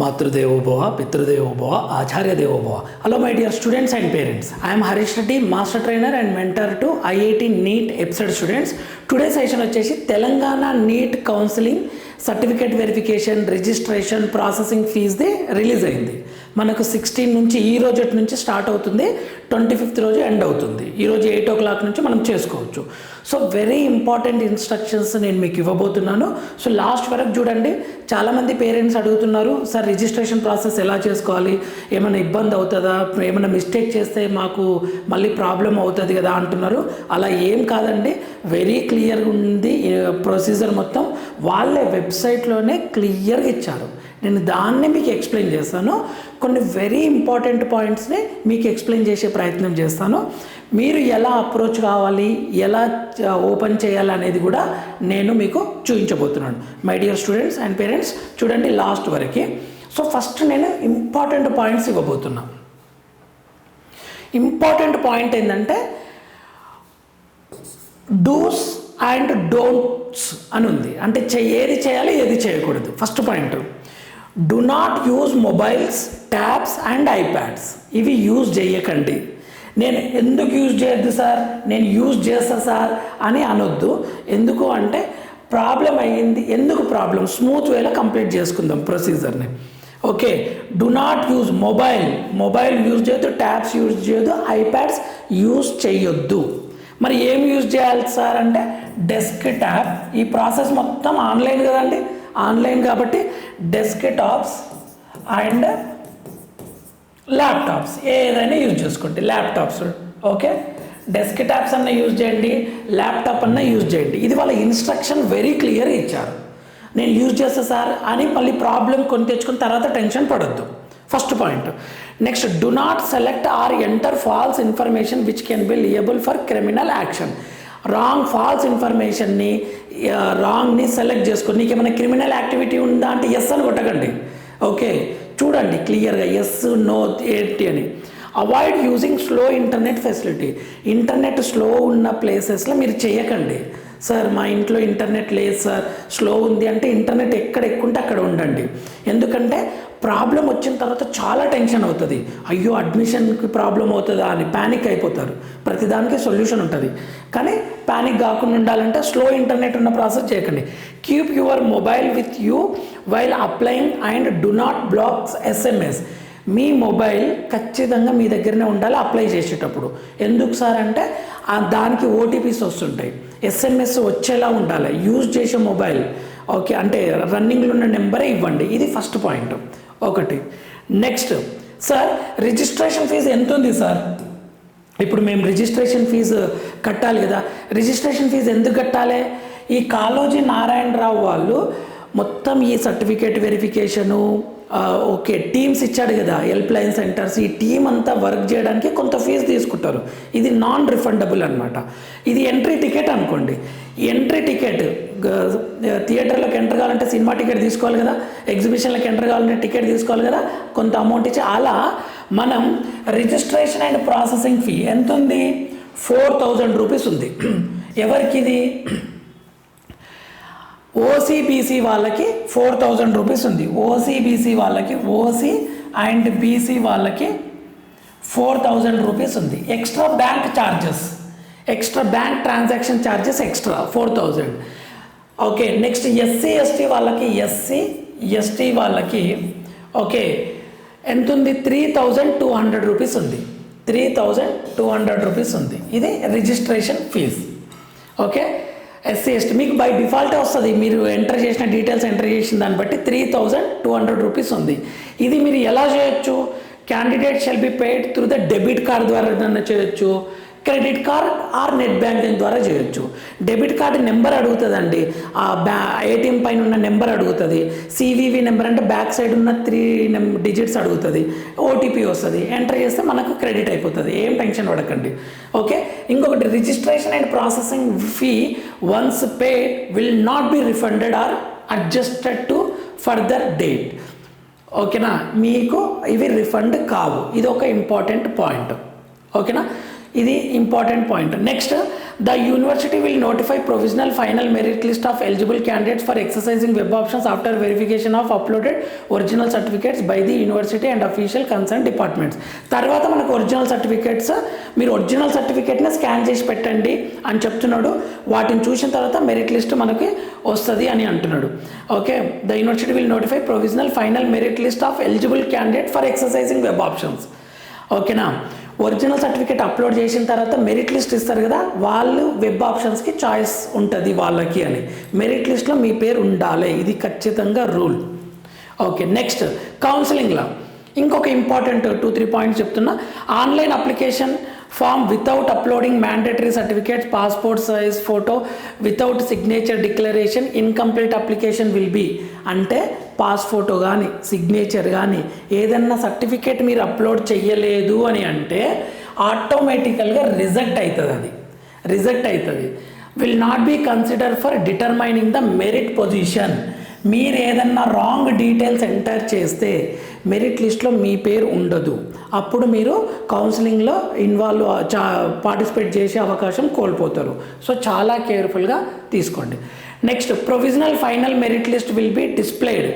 మాతృదేవోభవ పితృదేవోభవ ఆచార్య దేవోభవ hello my dear students and parents I am Harish Reddy master trainer and mentor to IIT NEET episode students today session వచ్చేసి Telangana NEET counselling certificate verification registration processing ఫీజ్ది release అయింది. మనకు sixteen నుంచి ఈ రోజు నుంచి స్టార్ట్ అవుతుంది? Twenty fifth రోజు end అవుతుంది. ఈ రోజు ఎయిట్ ఓ క్లాక్ నుంచి మనం చేసుకోవచ్చు. సో వెరీ ఇంపార్టెంట్ ఇన్స్ట్రక్షన్స్ నేను మీకు ఇవ్వబోతున్నాను. సో లాస్ట్ వరకు చూడండి. చాలామంది పేరెంట్స్ అడుగుతున్నారు సార్ రిజిస్ట్రేషన్ ప్రాసెస్ ఎలా చేసుకోవాలి? ఏమైనా ఇబ్బంది అవుతుందా? ఏమైనా మిస్టేక్ చేస్తే మాకు మళ్ళీ ప్రాబ్లం అవుతుంది కదా అంటున్నారు. అలా ఏం కాదండి. వెరీ క్లియర్గా ఉంది ప్రొసీజర్ మొత్తం. వాళ్ళే వెబ్సైట్లోనే క్లియర్గా ఇచ్చారు. నేను దాన్ని మీకు ఎక్స్ప్లెయిన్ చేస్తాను. కొన్ని వెరీ ఇంపార్టెంట్ పాయింట్స్ని మీకు ఎక్స్ప్లెయిన్ చేసే ప్రయత్నం చేస్తాను. మీరు ఎలా అప్రోచ్ కావాలి ఎలా ఓపెన్ చేయాలి అనేది కూడా నేను మీకు చూపించబోతున్నాను. My dear students and parents చూడండి లాస్ట్ వరకు. సో ఫస్ట్ నేను ఇంపార్టెంట్ పాయింట్స్ ఇవ్వబోతున్నా. ఇంపార్టెంట్ పాయింట్ ఏంటంటే డూస్ అండ్ డోంట్స్ అని ఉంది. అంటే ఏది చేయాలి ఏది చేయకూడదు. First point do not use mobiles tabs and iPads ఇవి యూజ్ చేయకండి. నేను ఎందుకు యూజ్ చేయొద్దు సార్ నేను యూజ్ చేస్తా సార్ అని అనొద్దు. ఎందుకు అంటే ప్రాబ్లం అయ్యింది. ఎందుకు ప్రాబ్లం స్మూత్ వేలో కంప్లీట్ చేసుకుందాం ప్రొసీజర్ని okay. Do not use mobile mobile use చేయొద్దు ట్యాబ్స్ యూజ్ చేయొద్దు ఐప్యాడ్స్ యూజ్ చేయొద్దు. మరి ఏం యూజ్ చేయాలి సార్ అంటే డెస్క్ ట్యాబ్ ఈ ప్రాసెస్ మొత్తం ఆన్లైన్ కదండి. ఆన్లైన్ కాబట్టి డెస్క్ టాప్స్ అండ్ ల్యాప్టాప్స్. ఏదైనా యూజ్ చేసుకోండి. ల్యాప్టాప్స్. ఓకే? డెస్క్ టాప్స్ అన్న యూజ్ చేయండి. ల్యాప్టాప్ అన్న యూజ్ చేయండి. ఇది వాళ్ళ ఇన్స్ట్రక్షన్ వెరీ క్లియర్ ఇచ్చారు. నేను యూజ్ చేస్తా సార్ అని మళ్ళీ ప్రాబ్లం కొని తెచ్చుకున్న తర్వాత టెన్షన్ పడొద్దు. First point. Next do not select or enter false information which can be liable for criminal action wrong false ఇన్ఫర్మేషన్ని రాంగ్ని సెలెక్ట్ చేసుకొని నీకు ఏమైనా క్రిమినల్ యాక్టివిటీ ఉందా అంటే ఎస్ అని కొట్టకండి. ఓకే? చూడండి క్లియర్గా ఎస్ నో ఏంటి అని. Avoid using slow internet facility internet slow ఉన్న ప్లేసెస్లో మీరు చేయకండి. సార్ మా ఇంట్లో ఇంటర్నెట్ లేదు సార్ స్లో ఉంది అంటే ఇంటర్నెట్ ఎక్కడ ఎక్కుంటే అక్కడ ఉండండి. ఎందుకంటే ప్రాబ్లం వచ్చిన తర్వాత చాలా టెన్షన్ అవుతుంది. అయ్యో అడ్మిషన్కి ప్రాబ్లం అవుతుందా అని ప్యానిక్ అయిపోతారు. ప్రతిదానికి సొల్యూషన్ ఉంటుంది. కానీ ప్యానిక్ కాకుండా ఉండాలంటే స్లో ఇంటర్నెట్ ఉన్న ప్రాసెస్ చేయకండి. Keep your mobile with you while applying and do not blocks SMS me mobile ఖచ్చితంగా మీ దగ్గరనే ఉండాలి అప్లై చేసేటప్పుడు. ఎందుకు సార్ అంటే దానికి ఓటీపీస్ వస్తుంటాయి. ఎస్ఎంఎస్ వచ్చేలా ఉండాలి. యూజ్ చేసే మొబైల్ ఓకే అంటే రన్నింగ్లో ఉన్న నెంబరే ఇవ్వండి. ఇది ఫస్ట్ పాయింట్. ఒకటి. నెక్స్ట్ సార్ రిజిస్ట్రేషన్ ఫీజు ఎంత ఉంది సార్ ఇప్పుడు మేము రిజిస్ట్రేషన్ ఫీజు కట్టాలి కదా. రిజిస్ట్రేషన్ ఫీజు ఎందుకు కట్టాలి? ఈ కాలోజీ నారాయణరావు వాళ్ళు మొత్తం ఈ సర్టిఫికేట్ వెరిఫికేషను ఓకే టీమ్స్ ఇచ్చాడు కదా హెల్ప్ లైన్ సెంటర్స్ ఈ టీం అంతా వర్క్ చేయడానికి కొంత ఫీజు తీసుకుంటారు. ఇది నాన్ రిఫండబుల్ అనమాట ఇది ఎంట్రీ టికెట్ అనుకోండి. ఎంట్రీ టికెట్ థియేటర్లోకి ఎంటర్ కావాలంటే సినిమా టికెట్ తీసుకోవాలి కదా ఎగ్జిబిషన్లోకి ఎంటర్ కావాలంటే టికెట్ తీసుకోవాలి కదా కొంత అమౌంట్ ఇచ్చి అలా మనం రిజిస్ట్రేషన్ అండ్ ప్రాసెసింగ్ ఫీ ఎంత ఉంది ఫోర్ థౌజండ్ రూపీస్ ఉంది. ఎవరికి ఇది? ఓసీబీసీ వాళ్ళకి ఫోర్ థౌజండ్ రూపీస్ ఉంది. ఓసీబీసీ వాళ్ళకి ఓసీ అండ్ బీసీ వాళ్ళకి ఫోర్ థౌజండ్ రూపీస్ ఉంది. Extra bank charges extra bank transaction charges extra four thousand okay next SC ST వాళ్ళకి ఎస్సీ ఎస్టీ వాళ్ళకి ఓకే ఎంత ఉంది? Three thousand two hundred rupees ఉంది. Three thousand two hundred rupees ఉంది. ఇది registration fee okay SC ST మీకు by డిఫాల్టే వస్తుంది. మీరు ఎంటర్ చేసిన డీటెయిల్స్ ఎంటర్ చేసిన దాన్ని బట్టి three thousand two hundred rupees ఉంది. ఇది మీరు ఎలా చేయొచ్చు? Candidate shall be paid through the debit card ద్వారా చేయొచ్చు. Credit card or net banking ద్వారా చేయొచ్చు. డెబిట్ కార్డ్ నెంబర్ అడుగుతుందండి. ఆ బ్యా ఏటీఎం పైన ఉన్న నెంబర్ అడుగుతుంది. సివివి నెంబర్ అంటే బ్యాక్ సైడ్ ఉన్న త్రీ డిజిట్స్ అడుగుతుంది. ఓటీపీ వస్తుంది. ఎంటర్ చేస్తే మనకు క్రెడిట్ అయిపోతుంది. ఏం టెన్షన్ పడకండి. ఓకే ఇంకొకటి registration and processing fee once pay will not be refunded or adjusted to further date ఓకేనా మీకు ఇవి రిఫండ్ కావు. ఇది ఒక ఇంపార్టెంట్ పాయింట్ ఓకేనా ఇది important point next the university will notify provisional final merit list of eligible candidates for exercising web options after verification of uploaded original certificates by the university and official concern departments తర్వాత మనకు original certificates మీరు original సర్టిఫికేట్ని scan చేసి పెట్టండి అని చెప్తున్నాడు. వాటిని చూసిన తర్వాత మెరిట్ లిస్ట్ మనకి వస్తుంది అని అంటున్నాడు. Okay the university will notify provisional final merit list of eligible candidate for exercising web options ఓకేనా ఒరిజినల్ సర్టిఫికేట్ అప్లోడ్ చేసిన తర్వాత మెరిట్ లిస్ట్ ఇస్తారు కదా వాళ్ళు వెబ్ ఆప్షన్స్కి చాయిస్ ఉంటుంది వాళ్ళకి అని. మెరిట్ లిస్ట్లో మీ పేరు ఉండాలి ఇది ఖచ్చితంగా రూల్. ఓకే నెక్స్ట్ కౌన్సిలింగ్లో ఇంకొక ఇంపార్టెంట్ టూ త్రీ పాయింట్స్ చెప్తున్నా. Online application form without uploading mandatory certificates passport size photo without signature declaration incomplete application will be అంటే పాస్ ఫోటో కానీ సిగ్నేచర్ కానీ ఏదన్నా సర్టిఫికేట్ మీరు అప్లోడ్ చెయ్యలేదు అని అంటే ఆటోమేటికల్గా రిజెక్ట్ అవుతుంది అది. రిజెక్ట్ అవుతుంది will not be consider for determining the merit position మీరు ఏదన్నా రాంగ్ డీటెయిల్స్ ఎంటర్ చేస్తే మెరిట్ లిస్ట్లో మీ పేరు ఉండదు. అప్పుడు మీరు కౌన్సిలింగ్లో ఇన్వాల్వ్ చా పార్టిసిపేట్ చేసే అవకాశం కోల్పోతారు. సో చాలా కేర్ఫుల్గా తీసుకోండి. Next provisional final merit list will be displayed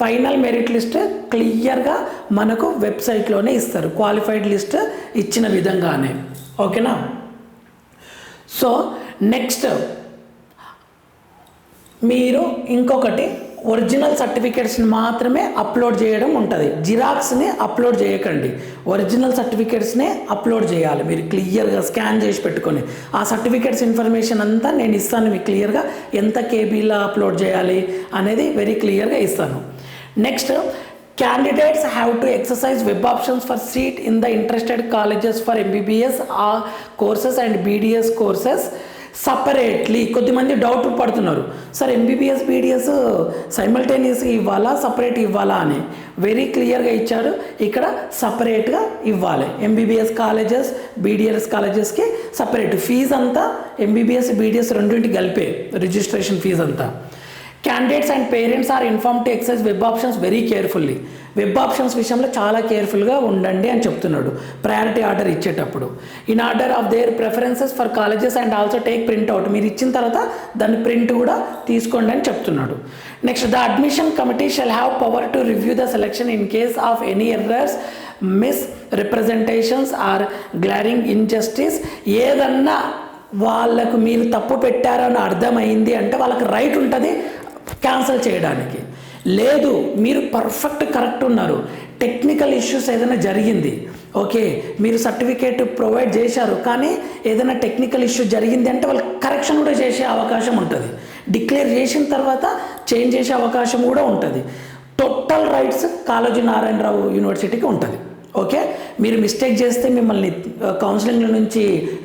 final merit list క్లియర్గా మనకు వెబ్సైట్లోనే ఇస్తారు. క్వాలిఫైడ్ లిస్ట్ ఇచ్చిన విధంగానే. ఓకేనా? సో నెక్స్ట్ మీరు ఇంకొకటి ఒరిజినల్ సర్టిఫికేట్స్ని మాత్రమే అప్లోడ్ చేయడం ఉంటుంది. జిరాక్స్ని అప్లోడ్ చేయకండి. ఒరిజినల్ సర్టిఫికేట్స్నే అప్లోడ్ చేయాలి. మీరు క్లియర్గా స్కాన్ చేసి పెట్టుకొని. ఆ సర్టిఫికేట్స్ ఇన్ఫర్మేషన్ అంతా నేను ఇస్తాను మీకు క్లియర్గా. ఎంత కేబీలో అప్లోడ్ చేయాలి అనేది వెరీ క్లియర్గా ఇస్తాను. Next candidates have to exercise web options for seat in the interested colleges for MBBS uh, courses and BDS courses separately కొద్దిమంది డౌట్ పడుతున్నారు. సార్ ఎంబీబీఎస్ బీడిఎస్ సైమల్టేనియస్గా ఇవ్వాలా సపరేట్ ఇవ్వాలా? అని. వెరీ క్లియర్గా ఇచ్చారు. ఇక్కడ సపరేట్గా ఇవ్వాలి. ఎంబీబీఎస్ కాలేజెస్ బీడిఎస్ కాలేజెస్కి సపరేట్ ఫీజు అంతా ఎంబీబీఎస్ బీడిఎస్ రెండింటి కలిపే. రిజిస్ట్రేషన్ ఫీజు అంతా. Candidates and parents are inform to exercise web options very carefully web options విషయంలో చాలా కేర్ఫుల్గా ఉండండి అని చెప్తున్నాడు. ప్రయారిటీ ఆర్డర్ ఇచ్చేటప్పుడు. In order of their preferences for colleges and also take print out మీరు ఇచ్చిన తర్వాత దాని ప్రింట్ కూడా తీసుకోండి అని చెప్తున్నాడు. Next the admission committee shall have power to review the selection in case of any errors misrepresentations or glaring injustice ఏదన్నా వాళ్ళకు మీరు తప్పు పెట్టారని అర్థమైంది అంటే వాళ్ళకి రైట్ ఉంటుంది. క్యాన్సిల్ చేయడానికి. లేదు మీరు పర్ఫెక్ట్ కరెక్ట్ ఉన్నారు. టెక్నికల్ ఇష్యూస్ ఏదైనా జరిగింది. ఓకే మీరు సర్టిఫికేట్ ప్రొవైడ్ చేశారు కానీ ఏదైనా టెక్నికల్ ఇష్యూ జరిగింది అంటే వాళ్ళు కరెక్షన్ కూడా చేసే అవకాశం ఉంటుంది. డిక్లేర్ చేసిన తర్వాత చేంజ్ చేసే అవకాశం కూడా ఉంటుంది. టోటల్ రైట్స్ కాళోజీ నారాయణరావు యూనివర్సిటీకి ఉంటుంది. ఓకే? మీరు మిస్టేక్ చేస్తే మిమ్మల్ని కౌన్సిలింగ్ నుంచి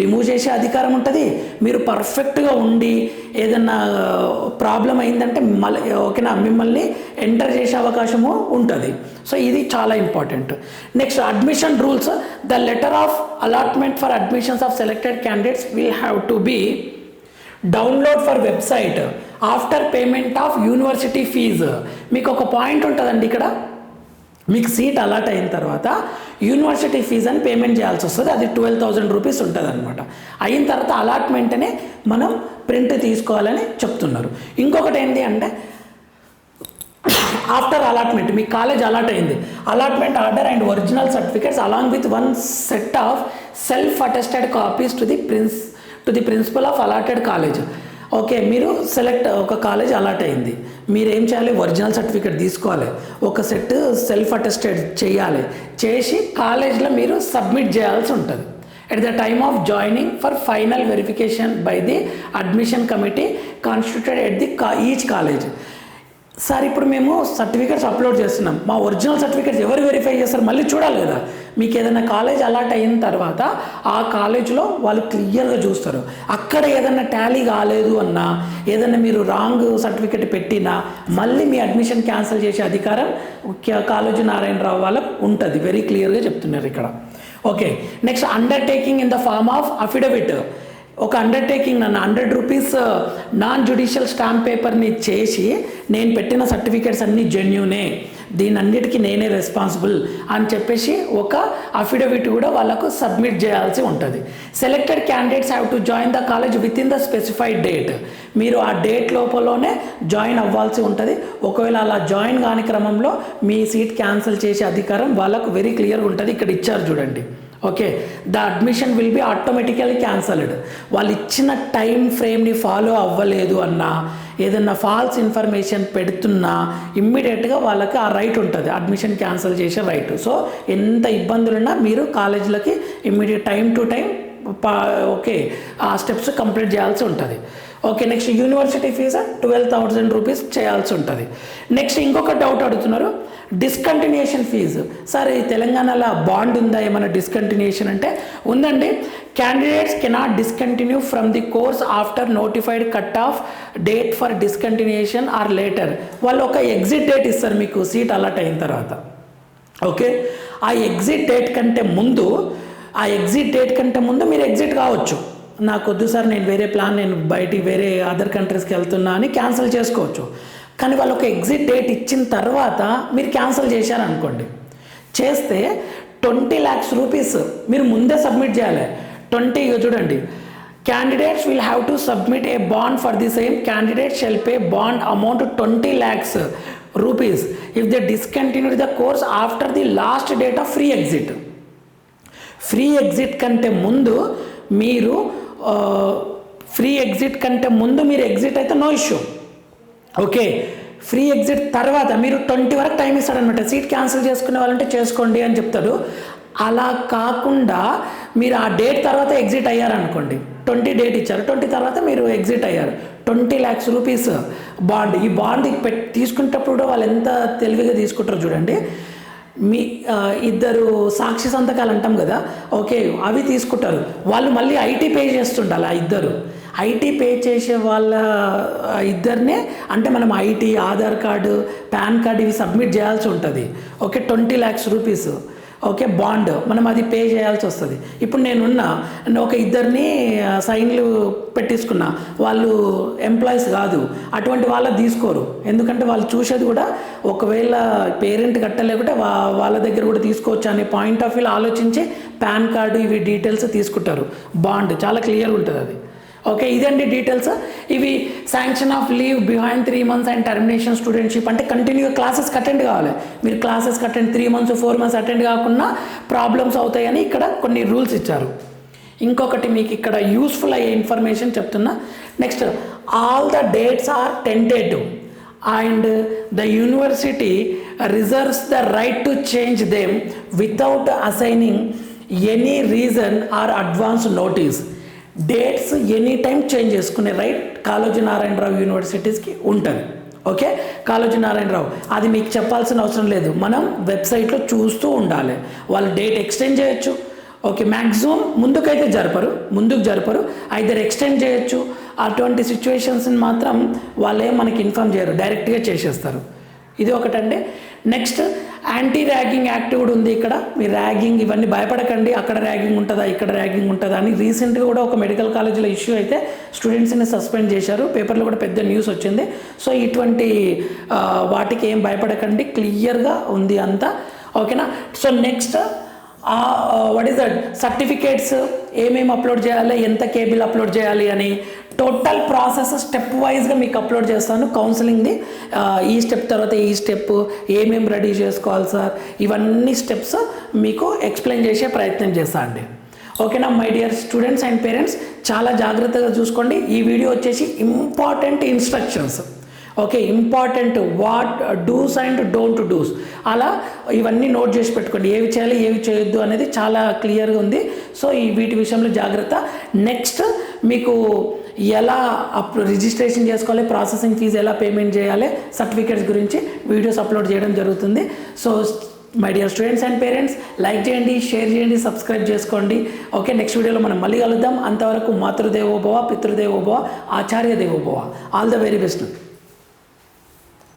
రిమూవ్ చేసే అధికారం ఉంటుంది. మీరు పర్ఫెక్ట్గా ఉండి ఏదన్నా ప్రాబ్లం అయిందంటే మళ్ళీ ఓకేనా మిమ్మల్ని ఎంటర్ చేసే అవకాశము ఉంటుంది. సో ఇది చాలా important next admission rules the letter of allotment for admissions of selected candidates will have to be download for website after payment of university fee మీకు ఒక పాయింట్ ఉంటుందండి ఇక్కడ. మీకు సీట్ అలాట్ అయిన తర్వాత యూనివర్సిటీ ఫీజు అని పేమెంట్ చేయాల్సి వస్తుంది. అది ట్వెల్వ్ థౌజండ్ రూపీస్ ఉంటుంది అనమాట అయిన తర్వాత అలాట్మెంట్నే మనం ప్రింట్ తీసుకోవాలని చెప్తున్నారు. ఇంకొకటి ఏంటి అంటే ఆఫ్టర్ అలాట్మెంట్ మీ కాలేజ్ అలాట్ అయింది. Allotment order and original certificates along with one set of self attested copies to the prince to the principal of allotted college. Okay మీరు సెలెక్ట్ ఒక కాలేజ్ అలాట్ అయింది. మీరేం చేయాలి? ఒరిజినల్ సర్టిఫికేట్ తీసుకోవాలి. ఒక set self attested చేయాలి. చేసి కాలేజ్లో మీరు సబ్మిట్ చేయాల్సి ఉంటుంది. At the time of joining for final verification by the admission committee constituted at the each college sir ఇప్పుడు మేము సర్టిఫికేట్స్ అప్లోడ్ చేస్తున్నాం. మా ఒరిజినల్ సర్టిఫికేట్స్ ఎవరు వెరిఫై చేస్తారు మళ్ళీ చూడాలి కదా. మీకు ఏదైనా కాలేజ్ అలాట్ అయిన తర్వాత ఆ కాలేజ్లో వాళ్ళు క్లియర్గా చూస్తారు. అక్కడ ఏదైనా టాలీ కాలేదు అన్నా ఏదైనా మీరు రాంగ్ సర్టిఫికేట్ పెట్టినా మళ్ళీ మీ అడ్మిషన్ క్యాన్సిల్ చేసే అధికారం కాలేజీ నారాయణరావు వాళ్ళకు ఉంటుంది. వెరీ క్లియర్గా చెప్తున్నారు ఇక్కడ. Okay next undertaking in the form of affidavit ఒక అండర్టేకింగ్ నన్ను hundred rupees non judicial stamp పేపర్ని చేసి నేను పెట్టిన సర్టిఫికేట్స్ అన్నీ జెన్యునే దీని అన్నిటికీ నేనే రెస్పాన్సిబుల్ అని చెప్పేసి ఒక అఫిడవిట్ కూడా వాళ్ళకు సబ్మిట్ చేయాల్సి ఉంటుంది. Selected candidates have to join the college within the specified date మీరు ఆ డేట్ లోపలనే జాయిన్ అవ్వాల్సి ఉంటుంది. ఒకవేళ అలా జాయిన్ కాని క్రమంలో మీ సీట్ క్యాన్సిల్ చేసే అధికారం వాళ్ళకు వెరీ క్లియర్గా ఉంటుంది. ఇక్కడ ఇచ్చారు చూడండి. Okay the admission will be automatically cancelled వాళ్ళు ఇచ్చిన టైం ఫ్రేమ్ని ఫాలో అవ్వలేదు అన్నా ఏదన్నా ఫాల్స్ ఇన్ఫర్మేషన్ పెడుతున్నా ఇమ్మీడియట్గా వాళ్ళకి ఆ రైట్ ఉంటుంది. అడ్మిషన్ క్యాన్సిల్ చేసే రైట్ సో ఎంత ఇబ్బందులున్నా మీరు కాలేజీలకి immediate time to time okay ఆ స్టెప్స్ కంప్లీట్ చేయాల్సి ఉంటుంది. Okay next university fee twelve thousand rupees చేయాల్సి ఉంటుంది. నెక్స్ట్ ఇంకొక డౌట్ అడుగుతున్నారు. డిస్కంటిన్యూషన్ ఫీజు సార్ ఈ తెలంగాణలో బాండ్ ఉందా? ఏమైనా డిస్కంటిన్యూషన్ అంటే? ఉందండి. Candidates cannot discontinue from the course after notified cut off date for discontinuation or later వాళ్ళు ఒక ఎగ్జిట్ డేట్ ఇస్తారు మీకు సీట్ అలాట్ అయిన తర్వాత. ఓకే ఆ ఎగ్జిట్ డేట్ కంటే ముందు ఆ ఎగ్జిట్ డేట్ కంటే ముందు మీరు ఎగ్జిట్ కావచ్చు. నాకు వద్దు సార్ నేను వేరే ప్లాన్ నేను బయటికి వేరే అదర్ కంట్రీస్కి వెళ్తున్నా అని క్యాన్సిల్ చేసుకోవచ్చు. కానీ వాళ్ళు ఒక ఎగ్జిట్ డేట్ ఇచ్చిన తర్వాత మీరు క్యాన్సిల్ చేశారనుకోండి. చేస్తే ట్వంటీ ల్యాక్స్ రూపీస్ మీరు ముందే సబ్మిట్ చేయాలి. ట్వంటీ చూడండి. Candidates will have to submit a bond for the same candidate shall pay bond amount twenty lakhs rupees if they discontinue the course after the last date of free exit free exit కంటే ముందు మీరు uh, free exit కంటే ముందు మీరు exit అయితే no issue okay free exit తర్వాత మీరు twenty వరకు టైం ఇస్తాడనమాట సీట్ క్యాన్సిల్ చేసుకునే వాళ్ళంటే చేసుకోండి అని చెప్తాడు. అలా కాకుండా మీరు ఆ డేట్ తర్వాత ఎగ్జిట్ అయ్యారనుకోండి. ట్వంటీ డేట్ ఇచ్చారు. ట్వంటీ తర్వాత మీరు ఎగ్జిట్ అయ్యారు. Twenty lakhs rupees bond. ఈ బాండ్ తీసుకునేటప్పుడు వాళ్ళు ఎంత తెలివిగా తీసుకుంటారో చూడండి. మీ ఇద్దరు సాక్షి సంతకాలు అంటాం కదా. ఓకే అవి తీసుకుంటారు. వాళ్ళు మళ్ళీ ఐటీ పే చేస్తుండాలి ఆ ఇద్దరు. ఐటీ పే చేసే వాళ్ళ ఇద్దరినే అంటే మనం IT Aadhaar card PAN card ఇవి సబ్మిట్ చేయాల్సి ఉంటుంది. Okay twenty lakhs rupees. Okay bond. మనం అది పే చేయాల్సి వస్తుంది. ఇప్పుడు నేనున్న ఒక ఇద్దరిని సైన్లు పెట్టించుకున్నా. వాళ్ళు ఎంప్లాయీస్ కాదు. అటువంటి వాళ్ళ తీసుకోరు. ఎందుకంటే వాళ్ళు చూసేది కూడా ఒకవేళ పేరెంట్ కట్టలేకుంటే వా వాళ్ళ దగ్గర కూడా తీసుకోవచ్చు అనే పాయింట్ ఆఫ్ వ్యూలో ఆలోచించి పాన్ కార్డు ఇవి డీటెయిల్స్ తీసుకుంటారు. బాండ్. చాలా క్లియర్గా ఉంటుంది అది. ఓకే ఇదండి డీటెయిల్స్ ఇవి sanction of leave behind three months and termination studentship అంటే కంటిన్యూ క్లాసెస్ అటెండ్ కావాలి. మీరు classes attend three months four months attend కాకుండా ప్రాబ్లమ్స్ అవుతాయని ఇక్కడ కొన్ని రూల్స్ ఇచ్చారు. ఇంకొకటి మీకు ఇక్కడ యూస్ఫుల్ అయ్యే ఇన్ఫర్మేషన్ చెప్తున్నా. Next all the dates are tentative and the university reserves the right to change them without assigning any reason or advance notice dates any time change చేసుకునే రైట్ కాళోజీ నారాయణరావు యూనివర్సిటీస్కి ఉంటుంది. ఓకే కాళోజీ నారాయణరావు అది మీకు చెప్పాల్సిన అవసరం లేదు. మనం వెబ్సైట్లో చూస్తూ ఉండాలి. వాళ్ళు డేట్ ఎక్స్టెండ్ చేయొచ్చు. ఓకే మ్యాక్సిమం ముందుకైతే జరపరు. ముందుకు జరపరు. ఐదర్ ఎక్స్టెండ్ చేయొచ్చు. అటువంటి సిచ్యువేషన్స్ని మాత్రం వాళ్ళే మనకి ఇన్ఫామ్ చేయరు. డైరెక్ట్గా చేసేస్తారు. ఇది ఒకటండి. నెక్స్ట్ యాంటీ ర్యాగింగ్ యాక్ట్ కూడా ఉంది ఇక్కడ. మీ ర్యాగింగ్ ఇవన్నీ భయపడకండి. అక్కడ ర్యాగింగ్ ఉంటుందా ఇక్కడ ర్యాగింగ్ ఉంటుందా అని రీసెంట్గా కూడా ఒక మెడికల్ కాలేజీలో ఇష్యూ అయితే స్టూడెంట్స్ని సస్పెండ్ చేశారు. పేపర్లో కూడా పెద్ద న్యూస్ వచ్చింది. సో ఇటువంటి వాటికి ఏం భయపడకండి. క్లియర్గా ఉంది అంతా. ఓకేనా so next what is that certificates ఏమేమి అప్లోడ్ చేయాలి? ఎంత కేబుల్ అప్లోడ్ చేయాలి అని టోటల్ ప్రాసెస్ స్టెప్ వైజ్గా మీకు అప్లోడ్ చేస్తాను. కౌన్సిలింగ్ది ఈ స్టెప్ తర్వాత ఈ స్టెప్ ఏమేమి రెడీ చేసుకోవాలి సార్ ఇవన్నీ స్టెప్స్ మీకు ఎక్స్ప్లెయిన్ చేసే ప్రయత్నం చేస్తాను అండి. ఓకేనా my dear students and parents చాలా జాగ్రత్తగా చూసుకోండి. ఈ వీడియో వచ్చేసి important instructions okay important what dos and don't dos. అలా ఇవన్నీ నోట్ చేసి పెట్టుకోండి. ఏవి చేయాలి ఏవి చేయొద్దు అనేది చాలా క్లియర్గా ఉంది. సో ఈ వీటి విషయంలో జాగ్రత్త. నెక్స్ట్ మీకు ఎలా అప్ రిజిస్ట్రేషన్ చేసుకోవాలి ప్రాసెసింగ్ ఫీజు ఎలా పేమెంట్ చేయాలి సర్టిఫికేట్స్ గురించి వీడియోస్ అప్లోడ్ చేయడం జరుగుతుంది. So my dear students and parents like చేయండి షేర్ చేయండి సబ్స్క్రైబ్ చేసుకోండి. ఓకే నెక్స్ట్ వీడియోలో మనం మళ్ళీ కలుద్దాం. అంతవరకు మాతృదేవోభవ పితృదేవోభవ ఆచార్య దేవోభవ. All the very best.